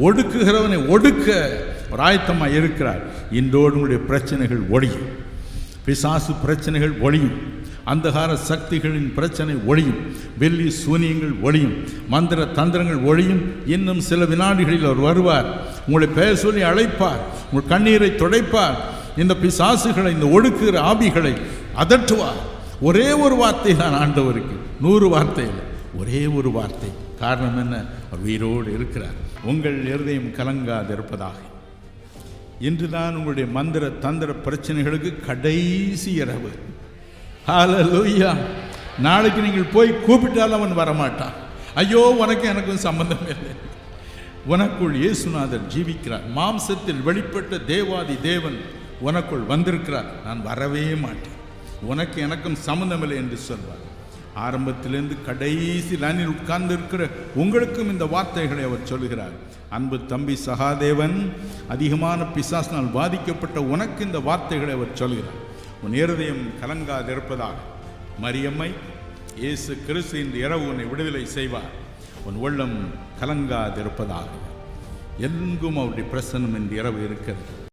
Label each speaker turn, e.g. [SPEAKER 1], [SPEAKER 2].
[SPEAKER 1] ஒடுக்குகிறவனை ஒடுக்க ஒரு ஆயத்தமாக இருக்கிறார். இன்றோடு உங்களுடைய பிரச்சனைகள் ஒழியும். பிசாசு பிரச்சனைகள் ஒழியும். அந்தகார சக்திகளின் பிரச்சனை ஒழியும். வெள்ளி சூனியங்கள் ஒழியும். மந்திர தந்திரங்கள் ஒழியும். இன்னும் சில வினாடிகளில் அவர் வருவார். உங்களை பெயர் சொல்லி அழைப்பார். உங்கள் கண்ணீரை துடைப்பார். இந்த பிசாசுகளை இந்த ஒடுக்குகிற ஆவிகளை அதட்டுவார். ஒரே ஒரு வார்த்தை தான் ஆண்டவருக்கு. நூறு வார்த்தை இல்லை ஒரே ஒரு வார்த்தை. காரணம் என்ன? அவர் உயிரோடு இருக்கிறார். உங்கள் இருதயம் கலங்காதிருப்பதாக. இன்றுதான் உங்களுடைய மந்திர தந்திர பிரச்சனைகளுக்கு கடைசி இரவு. ஹalleluya. நாளைக்கு நீங்கள் போய் கூப்பிட்டால் அவன் வரமாட்டான். ஐயோ உனக்கு எனக்கும் சம்பந்தம் இல்லை. உனக்குள் இயேசுநாதர் ஜீவிக்கிறார். மாம்சத்தில் வெளிப்பட்ட தேவாதி தேவன் உனக்குள் வந்திருக்கிறார். நான் வரவே மாட்டேன். உனக்கு எனக்கும் சம்பந்தமில்லை என்று சொல்வார். ஆரம்பத்திலிருந்து கடைசி லைனில் உட்கார்ந்து இருக்கிற உங்களுக்கும் இந்த வார்த்தைகளை அவர் சொல்கிறார் அன்பு தம்பி சகாதேவன் அதிகமான பிசாசினால் பாதிக்கப்பட்ட உனக்கு இந்த வார்த்தைகளை அவர் சொல்கிறார் உன் இருதயம் கலங்காதிருப்பதாக. மரியம்மை இயேசு கிறிஸ்து இந்த இரவு உன்னை விடுதலை செய்வார். உன் உள்ளம் கலங்காதிருப்பதாக. எங்கும் அவருடைய பிரசன்னம் இந்த இரவு இருக்கிறது.